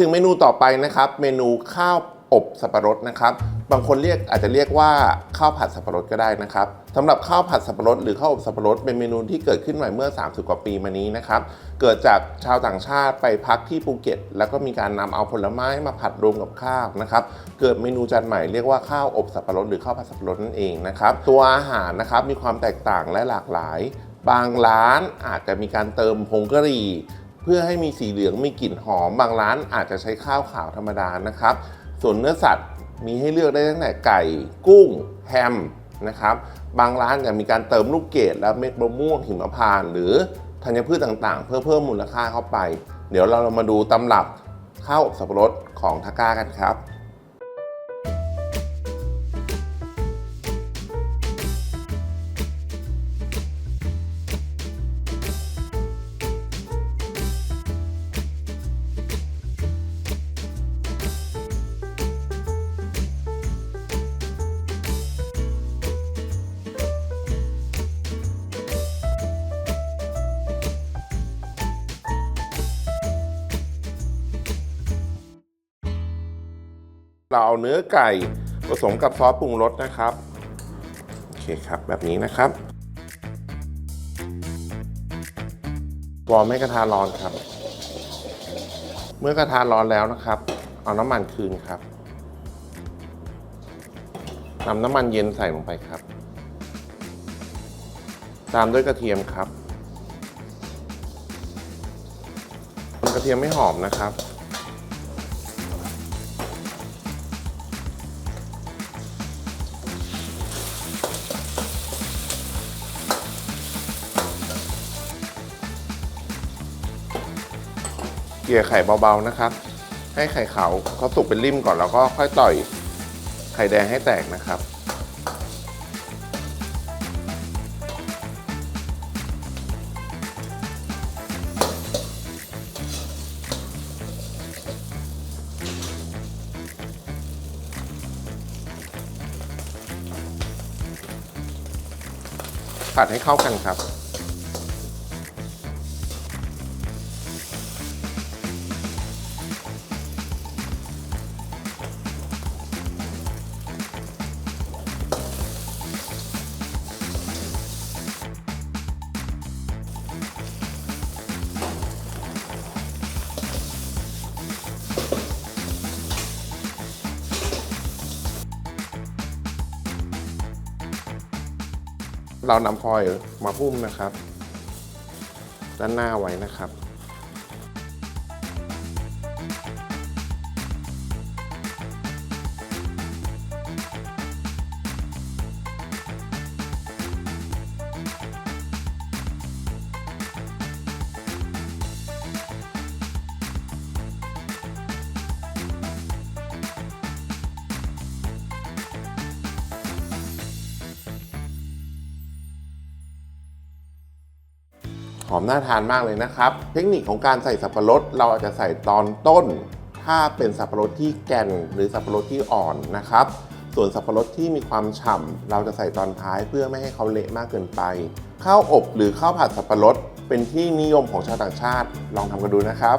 ถึงเมนูต่อไปนะครับ เมนูข้าวอบสับปะรดนะครับ บางคนเรียกอาจจะเรียกว่าข้าวผัดสับปะรดก็ได้นะครับสำหรับข้าวผัดสับปะรดหรือข้าวอบสับปะรดเป็นเมนูที่เกิดขึ้นใหม่เมื่อ 30 กว่าปีมานี้นะครับ เกิดจากชาวต่างชาติไปพักที่ภูเก็ต แล้วก็มีการนำเอาผลไม้มาผัดรวมกับข้าวนะครับ เกิดเมนูจานใหม่เรียกว่าข้าวอบสับปะรดหรือข้าวผัดสับปะรดนั่นเองนะครับ ตัวอาหารนะครับมีความแตกต่างและหลากหลาย บางร้านอาจจะมีการเติมผงกะหรี่ พื่อให้มีสีเหลืองมีกลิ่นหอม บางร้านอาจจะใช้ข้าวขาวธรรมดานะครับ ส่วนเนื้อสัตว์มีให้เลือกได้ตั้งแต่ไก่ กุ้ง แฮมนะครับ บางร้านจะมีการเติมลูกเกดและเม็ดมะม่วงหิมพานต์หรือธัญพืชต่างๆ เพื่อเพิ่มมูลค่าเข้าไป เดี๋ยวเรามาดูตำรับข้าวอบสับปะรดของทาก้ากันครับ เราเอาเนื้อไก่ผสมกับซอสปรุงรสนะครับ โอเคครับ แบบนี้นะครับวอร์มให้กระทะร้อนครับ เมื่อกระทะร้อนแล้วนะครับ เอาน้ำมันคืนครับนำน้ำมันเย็นใส่ลงไปครับ ตามด้วยกระเทียมครับ กระเทียมไม่หอมนะครับ เกลี่ยไข่เบาๆนะครับ ให้ไข่ขาวเขาสุกเป็นริ่มก่อนแล้วก็ค่อยต่อยไข่แดงให้แตกนะครับ ผัดให้เข้ากันครับ เรานำฟอยล์มาหุ้มนะครับ ด้านหน้าไว้นะครับ หอมน่าทานมากเลยนะครับ เทคนิคของการใส่สับปะรดเราอาจจะใส่ตอนต้น ถ้าเป็นสับปะรดที่แก่นหรือสับปะรดที่อ่อนนะครับ ส่วนสับปะรดที่มีความฉ่ำเราจะใส่ตอนท้ายเพื่อไม่ให้เขาเละมากเกินไป ข้าวอบหรือข้าวผัดสับปะรดเป็นที่นิยมของชาวต่างชาติ ลองทำกันดูนะครับ